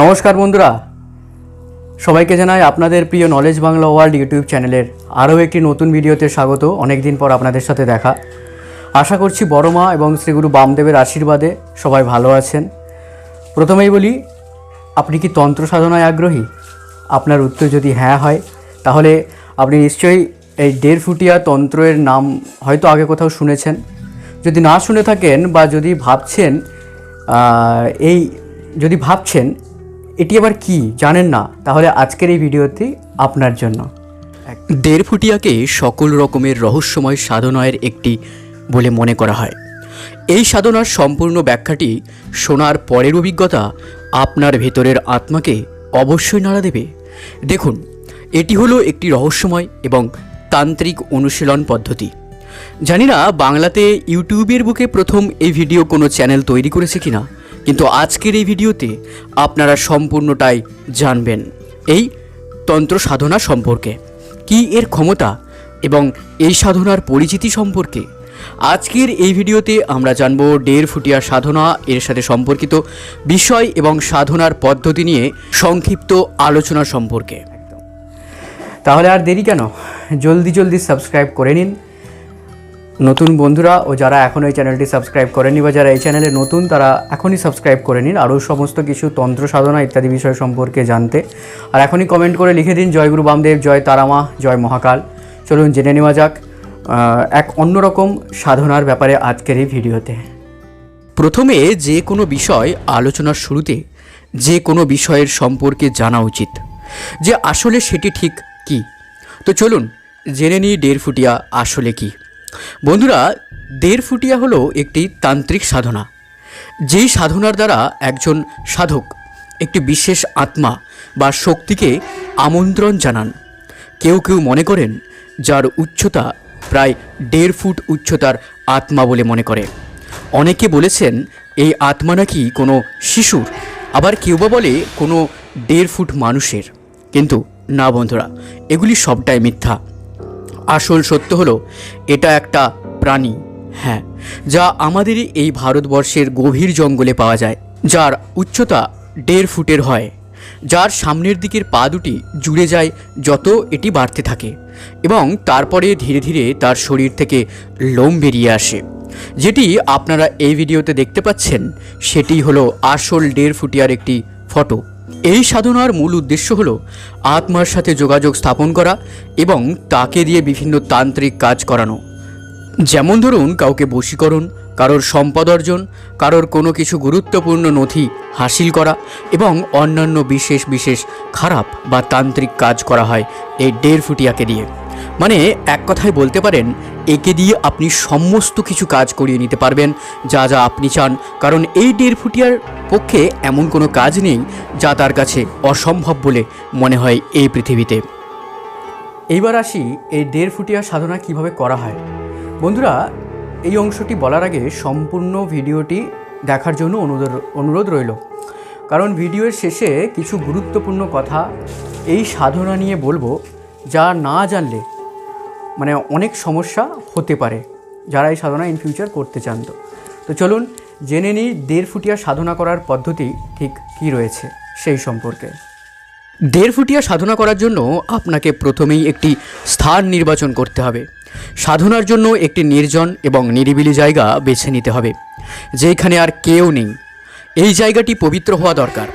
নমস্কার বন্ধুরা। সবাইকে জানাই আপনাদের প্রিয় নলেজ বাংলা ওয়ার্ল্ড ইউটিউব চ্যানেলের আরও একটি নতুন ভিডিওতে স্বাগত। অনেক দিন পর আপনাদের সাথে দেখা। আশা করছি বড় মা এবং শ্রীগুরু বামদেবের আশীর্বাদে সবাই ভালো আছেন। প্রথমেই বলি, আপনি কি তন্ত্র সাধনায় আগ্রহী? আপনার উত্তর যদি হ্যাঁ হয়, তাহলে আপনি নিশ্চয়ই এই দেড় ফুটিয়া তন্ত্রের নাম হয়তো আগে কোথাও শুনেছেন। যদি না শুনে থাকেন বা যদি ভাবছেন এই যদি ভাবছেন এটি আবার কি, জানেন না? তাহলে আজকের এই ভিডিওটি আপনার জন্য। দেড় ফুটিয়াকে সকল রকমের রহস্যময় সাধনায়ের একটি বলে মনে করা হয়। এই সাধনার সম্পূর্ণ ব্যাখ্যাটি শোনার পরের অভিজ্ঞতা আপনার ভেতরের আত্মাকে অবশ্যই নাড়া দেবে। দেখুন, এটি হলো একটি রহস্যময় এবং তান্ত্রিক অনুশীলন পদ্ধতি। জানি না, বাংলাতে ইউটিউবের বুকে প্রথম এই ভিডিও কোনো চ্যানেল তৈরি করেছে কিনা। কিন্তু আজকের এই ভিডিওতে আপনারা সম্পূর্ণটাই জানবেন। এই তন্ত্র সাধনা সম্পর্কে, কি এর ক্ষমতা এবং এই সাধনার পরিচিতি সম্পর্কে। আজকের এই ভিডিওতে আমরা জানব ডের ফুটিয়া সাধনা, এর সাথে সম্পর্কিত বিষয় এবং সাধনার পদ্ধতি নিয়ে সংক্ষিপ্ত আলোচনা সম্পর্কে। তাহলে আর দেরি কেন? জলদি জলদি সাবস্ক্রাইব করে নিন। নতুন বন্ধুরা ও যারা এখনও এই চ্যানেলটি সাবস্ক্রাইব করেনি বা যারা এই চ্যানেলে নতুন, তারা এখনই সাবস্ক্রাইব করে নিন। আরও সমস্ত কিছু, তন্ত্র, সাধনা ইত্যাদি বিষয় সম্পর্কে জানতে। আর এখনই কমেন্ট করে লিখে দিন, জয় গুরু বামদেব, জয় তারামা, জয় মহাকাল। চলুন জেনে নেওয়া যাক এক অন্যরকম সাধনার ব্যাপারে আজকের এই ভিডিওতে। প্রথমে যে কোনো বিষয় আলোচনার শুরুতে যে কোনো বিষয়ের সম্পর্কে জানা উচিত। যে আসলে সেটি ঠিক কি? তো চলুন জেনে নিই দেড় ফুটিয়া আসলে কি। বন্ধুরা, দেড় ফুটিয়া হলো একটি তান্ত্রিক সাধনা। যেই সাধনার দ্বারা একজন সাধক, একটি বিশেষ আত্মা বা শক্তিকে আমন্ত্রণ জানান, কেউ কেউ মনে করেন যার উচ্চতা প্রায় দেড় ফুট উচ্চতার আত্মা বলে মনে করে। অনেকে বলেছেন, এই আত্মা নাকি কোনো শিশুর, আবার কেউ বা বলে কোনো দেড় ফুট মানুষের। কিন্তু না বন্ধুরা, এগুলি সবটাই মিথ্যা। আসল সত্য হলো, এটা একটা প্রাণী হ্যাঁ যা আমাদের এই ভারতবর্ষের গভীর জঙ্গলে পাওয়া যায়, যার উচ্চতা দেড় ফুটের হয়, যার সামনের দিকের পা দুটি জুড়ে যায় যত এটি বাড়তে থাকে, এবং তারপরে ধীরে ধীরে তার শরীর থেকে লোম বেরিয়ে আসে। যেটি আপনারা এই ভিডিওতে দেখতে পাচ্ছেন, সেটি হলো আসল দেড় ফুটিয়ার একটি ফটো। এই সাধনার মূল উদ্দেশ্য হল আত্মার সাথে যোগাযোগ স্থাপন করা এবং তাকে দিয়ে বিভিন্ন তান্ত্রিক কাজ করানো। যেমন ধরুন, কাউকে বশীকরণ, কারোর সম্পদ অর্জন, কারোর কোনো কিছু গুরুত্বপূর্ণ নথি হাসিল করা এবং অন্যান্য বিশেষ বিশেষ খারাপ বা তান্ত্রিক কাজ করা হয় এই দেড় ফুটিয়াকে দিয়ে। মানে এক কথায় বলতে পারেন একে দিয়ে আপনি সমস্ত কিছু কাজ করিয়ে নিতে পারবেন, যা যা আপনি চান। কারণ এই দেড় ফুটিয়ার পক্ষে এমন কোনো কাজ নেই, যা তার কাছে অসম্ভব বলে মনে হয় এই পৃথিবীতে। এইবার আসি এই দেড় ফুটিয়া সাধনা কীভাবে করা হয়। বন্ধুরা, এই অংশটি বলার আগে সম্পূর্ণ ভিডিওটি দেখার জন্য অনুরোধ অনুরোধ রইল। কারণ ভিডিওর শেষে কিছু গুরুত্বপূর্ণ কথা এই সাধনা নিয়ে বলব, যা না জানলে মানে অনেক সমস্যা হতে পারে যারা এই সাধনা ইন ফিউচার করতে চান তো। তো চলুন জেনে নিই দেড় ফুটিয়া সাধনা করার পদ্ধতি ঠিক কী রয়েছে সেই সম্পর্কে। দেড় ফুটিয়া সাধনা করার জন্য আপনাকে প্রথমেই একটি স্থান নির্বাচন করতে হবে। সাধনার জন্য একটি নির্জন এবং নিরিবিলি জায়গা বেছে নিতে হবে, যেখানে আর কেউ নেই। এই জায়গাটি পবিত্র হওয়া দরকার।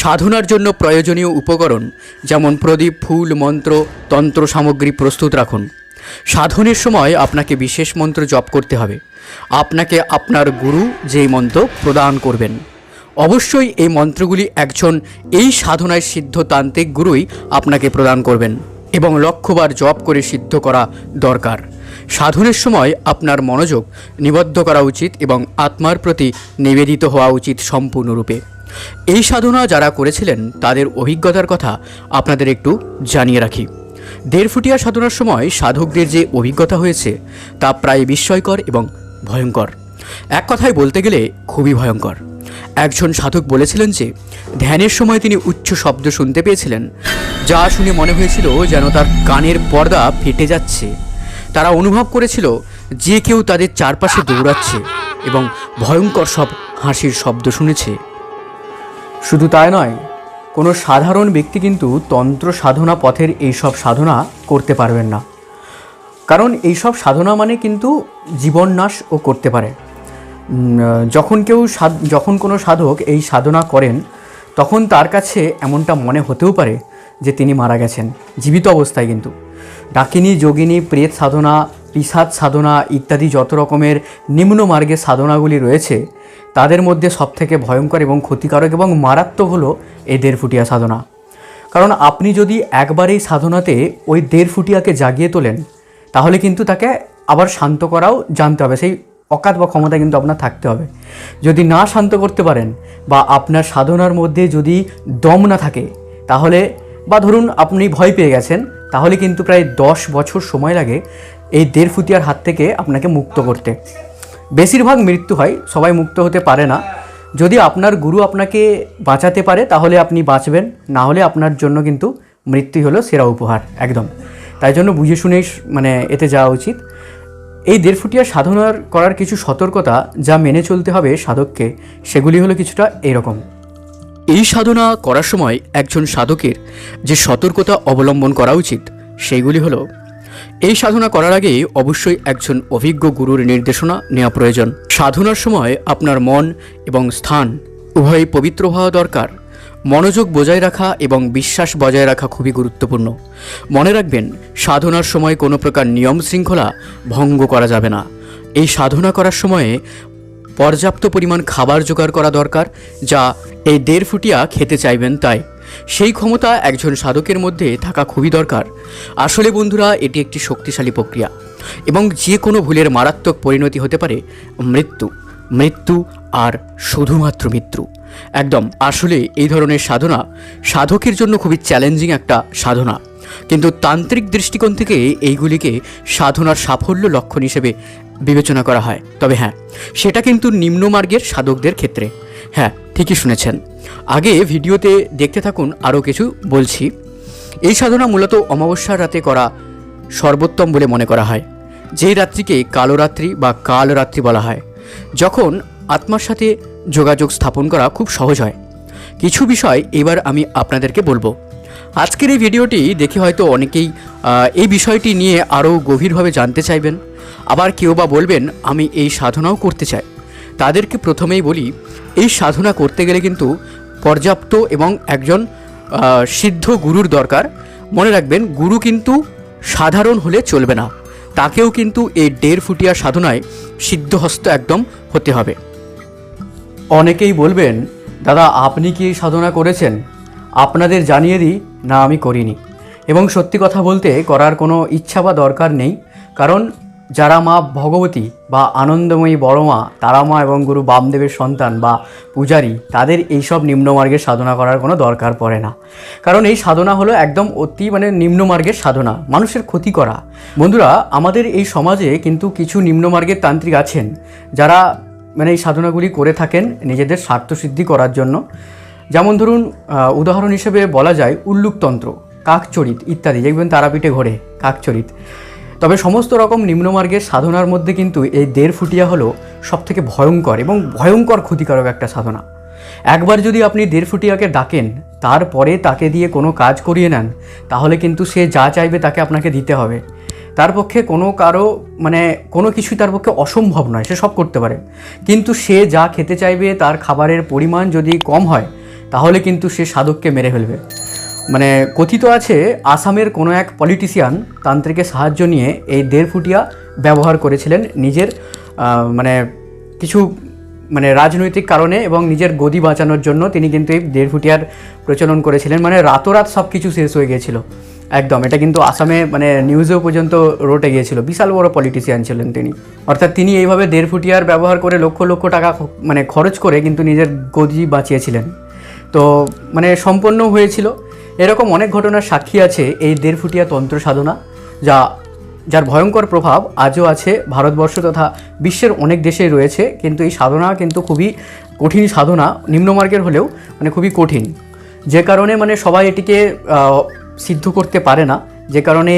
সাধনার জন্য প্রয়োজনীয় উপকরণ যেমন প্রদীপ, ফুল, মন্ত্র, তন্ত্র সামগ্রী প্রস্তুত রাখুন। সাধনের সময় আপনাকে বিশেষ মন্ত্র জপ করতে হবে। আপনাকে আপনার গুরু যেই মন্ত্র প্রদান করবেন। অবশ্যই এই মন্ত্রগুলি একজন এই সাধনায় সিদ্ধ তান্ত্রিক গুরুই আপনাকে প্রদান করবেন এবং লক্ষ্যবার জপ করে সিদ্ধ করা দরকার। সাধনের সময় আপনার মনোযোগ নিবদ্ধ করা উচিত এবং আত্মার প্রতি নিবেদিত হওয়া উচিত সম্পূর্ণরূপে। এই সাধনা যারা করেছিলেন, তাদের অভিজ্ঞতার কথা আপনাদের একটু জানিয়ে রাখি। দেড় ফুটিয়া সাধনার সময় সাধকদের যে অভিজ্ঞতা হয়েছে, তা প্রায় বিস্ময়কর এবং ভয়ঙ্কর। এক কথায় বলতে গেলে খুবই ভয়ঙ্কর। একজন সাধক বলেছিলেন যে, ধ্যানের সময় তিনি উচ্চ শব্দ শুনতে পেয়েছিলেন, যা শুনে মনে হয়েছিল যেন তার কানের পর্দা ফেটে যাচ্ছে। তারা অনুভব করেছিল যে কেউ তাদের চারপাশে দৌড়াচ্ছে এবং ভয়ঙ্কর সব হাসির শব্দ শুনেছে। শুধু তাই নয় কোনো সাধারণ ব্যক্তি কিন্তু তন্ত্র সাধনা পথের এইসব সাধনা করতে পারবেন না। কারণ এইসব সাধনা মানে কিন্তু জীবননাশ ও করতে পারে। যখন কেউ যখন কোনো সাধক এই সাধনা করেন, তখন তার কাছে এমনটা মনে হতেও পারে যে তিনি মারা গেছেন, জীবিত অবস্থায় কিন্তু। ডাকিনী, যোগিনী, প্রেত সাধনা পিসাদ সাধনা ইত্যাদি যত রকমের নিম্ন মার্গের সাধনাগুলি রয়েছে তাদের মধ্যে সবথেকে ভয়ঙ্কর এবং ক্ষতিকারক এবং মারাত্মক হলো এই দেড় ফুটিয়া সাধনা। কারণ আপনি যদি একবার এই সাধনাতে ওই দেড় ফুটিয়াকে জাগিয়ে তোলেন, তাহলে কিন্তু তাকে আবার শান্ত করাও জানতে হবে। সেই অকাত বা ক্ষমতা কিন্তু আপনার থাকতে হবে। যদি না শান্ত করতে পারেন বা আপনার সাধনার মধ্যে যদি দম না থাকে, তাহলে বা ধরুন আপনি ভয় পেয়ে গেছেন, তাহলে কিন্তু প্রায় দশ বছর সময় লাগে এই দেড় ফুটিয়ার হাত থেকে আপনাকে মুক্ত করতে। বেশিরভাগ মৃত্যু হয়, সবাই মুক্ত হতে পারে না। যদি আপনার গুরু আপনাকে বাঁচাতে পারে, তাহলে আপনি বাঁচবেন। না হলে আপনার জন্য কিন্তু মৃত্যু হলো সেরা উপহার, একদম। তাই জন্য বুঝে শুনেই মানে এতে যাওয়া উচিত। এই দেড় ফুটিয়া সাধনার করার কিছু সতর্কতা যা মেনে চলতে হবে সাধককে, সেগুলি হলো কিছুটা এরকম। এই সাধনা করার সময় একজন সাধকের যে সতর্কতা অবলম্বন করা উচিত সেইগুলি হলো এই সাধনা করার আগে অবশ্যই একজন অভিজ্ঞ গুরুর নির্দেশনা নেওয়া প্রয়োজন। সাধনার সময় আপনার মন এবং স্থান উভয়ই পবিত্র হওয়া দরকার। মনোযোগ বজায় রাখা এবং বিশ্বাস বজায় রাখা খুবই গুরুত্বপূর্ণ। মনে রাখবেন, সাধনার সময় কোনো প্রকার নিয়ম শৃঙ্খলা ভঙ্গ করা যাবে না। এই সাধনা করার সময়ে পর্যাপ্ত পরিমাণ খাবার জোগাড় করা দরকার, যা এই দেড় ফুটিয়া খেতে চাইবেন তাই। সেই ক্ষমতা একজন সাধকের মধ্যে থাকা খুবই দরকার। আসলে বন্ধুরা, এটি একটি শক্তিশালী প্রক্রিয়া এবং যে কোনো ভুলের মারাত্মক পরিণতি হতে পারে মৃত্যু মৃত্যু আর শুধুমাত্র মৃত্যু। একদম, আসলে এই ধরনের সাধনা সাধকের জন্য খুবই চ্যালেঞ্জিং একটা সাধনা। কিন্তু তান্ত্রিক দৃষ্টিকোণ থেকে এইগুলিকে সাধনার সাফল্য লক্ষণ হিসেবে বিবেচনা করা হয়। তবে হ্যাঁ সেটা কিন্তু নিম্নমার্গের সাধকদের ক্ষেত্রে। হ্যাঁ ঠিকই শুনেছেন। আগে ভিডিওতে দেখতে থাকুন আরও কিছু বলছি। এই সাধনা মূলত অমাবস্যার রাতে করা সর্বোত্তম বলে মনে করা হয়। যেই রাত্রিকে কালো রাত্রি বা কাল রাত্রি বলা হয়, যখন আত্মার সাথে যোগাযোগ স্থাপন করা খুব সহজ হয়। কিছু বিষয় এবার আমি আপনাদেরকে বলব। আজকের এই ভিডিওটি দেখে হয়তো অনেকেই এই বিষয়টি নিয়ে আরও গভীরভাবে জানতে চাইবেন। আবার কেউ বা বলবেন, আমি এই সাধনাও করতে চাই। তাদেরকে প্রথমেই বলি, এই সাধনা করতে গেলে কিন্তু পর্যাপ্ত এবং একজন সিদ্ধ গুরুর দরকার। মনে রাখবেন, গুরু কিন্তু সাধারণ হলে চলবে না। তাকেও কিন্তু এই দেড় ফুটিয়া সাধনায় সিদ্ধহস্ত একদম হতে হবে। অনেকেই বলবেন, দাদা, আপনি কি এই সাধনা করেছেন? আপনাদের জানিয়ে দিই, না, আমি করিনি। এবং সত্যি কথা বলতে করার কোনো ইচ্ছা বা দরকার নেই, কারণ যারা মা ভগবতী বা আনন্দময়ী বড় মা, তারা মা এবং গুরু বামদেবের সন্তান বা পূজারী, তাদের এইসব নিম্নমার্গের সাধনা করার কোনো দরকার পড়ে না। কারণ এই সাধনা হলো একদম অতি মানে নিম্নমার্গের সাধনা, মানুষের ক্ষতি করা। বন্ধুরা, আমাদের এই সমাজে কিন্তু কিছু নিম্নমার্গের তান্ত্রিক আছেন, যারা মানে এই সাধনাগুলি করে থাকেন নিজেদের স্বার্থসিদ্ধি করার জন্য। যেমন ধরুন উদাহরণ হিসেবে বলা যায় উল্লুকতন্ত্র, কাকচরিত ইত্যাদি, দেখবেন তারাপীঠে ঘোরে কাকচরিত। তবে সমস্ত রকম নিম্নমার্গের সাধনার মধ্যে কিন্তু এই দেড় ফুটিয়া হলো সবথেকে ভয়ঙ্কর এবং ভয়ঙ্কর ক্ষতিকারক একটা সাধনা। একবার যদি আপনি দেড় ফুটিয়াকে ডাকেন, তারপরে তাকে দিয়ে কোনো কাজ করিয়ে নেন, তাহলে কিন্তু সে যা চাইবে তাকে আপনাকে দিতে হবে। তার পক্ষে কোনো কারও মানে কোনো কিছুই তার পক্ষে অসম্ভব নয়, সে সব করতে পারে। কিন্তু সে যা খেতে চাইবে, তার খাবারের পরিমাণ যদি কম হয়, তাহলে কিন্তু সে সাধককে মেরে ফেলবে। মানে কথিত আছে, আসামের কোনো এক পলিটিশিয়ান তান্ত্রিকের সাহায্য নিয়ে এই দেড় ফুটিয়া ব্যবহার করেছিলেন নিজের মানে কিছু মানে রাজনৈতিক কারণে এবং নিজের গদি বাঁচানোর জন্য তিনি কিন্তু এই দেড় ফুটিয়ার প্রচলন করেছিলেন। মানে রাতোরাত সব কিছু শেষ হয়ে গিয়েছিল একদম, এটা কিন্তু আসামে মানে নিউজেও পর্যন্ত রোটে গিয়েছিল। বিশাল বড় পলিটিশিয়ান ছিলেন তিনি। অর্থাৎ তিনি এইভাবে দেড় ফুটিয়ার ব্যবহার করে লক্ষ লক্ষ টাকা মানে খরচ করে কিন্তু নিজের গদি বাঁচিয়েছিলেন। তো মানে সম্পন্ন হয়েছিল। এরকম অনেক ঘটনার সাক্ষী আছে এই দেড় ফুটিয়া তন্ত্র সাধনা, যা, যার ভয়ঙ্কর প্রভাব আজও আছে ভারতবর্ষ তথা বিশ্বের অনেক দেশেই রয়েছে, কিন্তু এই সাধনা কিন্তু খুবই কঠিন সাধনা, নিম্নমার্গের হলেও মানে খুবই কঠিন। যে কারণে মানে সবাই এটিকে সিদ্ধ করতে পারে না, যে কারণে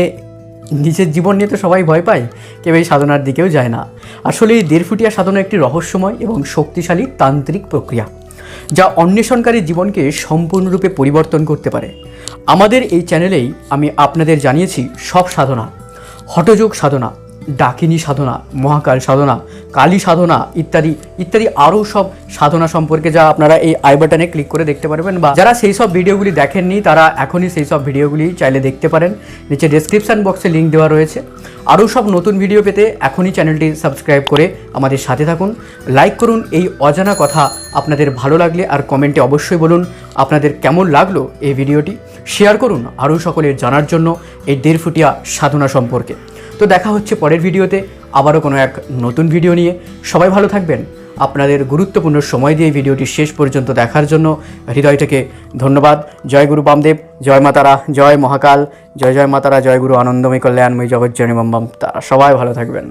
নিজের জীবন নিয়ে তো সবাই ভয় পায়, কেউ এই সাধনার দিকেও যায় না। আসলে এই দেড় ফুটিয়া সাধনা একটি রহস্যময় এবং শক্তিশালী তান্ত্রিক প্রক্রিয়া। যা অন্বেষণকারী জীবনকে সম্পূর্ণরূপে পরিবর্তন করতে পারে। আমাদের এই চ্যানেলেই আমি আপনাদের জানিয়েছি সব সাধনা, হঠযোগ সাধনা ডাকিনী সাধনা, মহাকাল সাধনা, কালী সাধনা ইত্যাদি ইত্যাদি আরও সব সাধনা সম্পর্কে যা আপনারা এই আই বাটনে ক্লিক করে দেখতে পারবেন বা যারা সেই সব ভিডিওগুলি দেখেননি তারা এখনই সেই সব ভিডিওগুলি চাইলে দেখতে পারেন। নিচে ডেসক্রিপশন বক্সে লিঙ্ক দেওয়া রয়েছে। আরও সব নতুন ভিডিও পেতে এখনই চ্যানেলটি সাবস্ক্রাইব করে আমাদের সাথে থাকুন। লাইক করুন, এই অজানা কথা আপনাদের ভালো লাগলে আর কমেন্টে অবশ্যই বলুন আপনাদের কেমন লাগল এই ভিডিওটি। শেয়ার করুন আরও সকলের জানার জন্য এই দেড় ফুটিয়া সাধনা সম্পর্কে। তো দেখা হচ্ছে পরের ভিডিওতে। আবারও কোনো এক নতুন ভিডিও নিয়ে। সবাই ভালো থাকবেন। আপনাদের গুরুত্বপূর্ণ সময় দিয়ে ভিডিওটি শেষ পর্যন্ত দেখার জন্য হৃদয়টাকে ধন্যবাদ। জয় গুরু বামদেব, জয় মাতারা জয় মহাকাল, জয় জয় মাতারা জয় গুরু আনন্দময় কল্যাণময় বাম বম তারা। সবাই ভালো থাকবেন।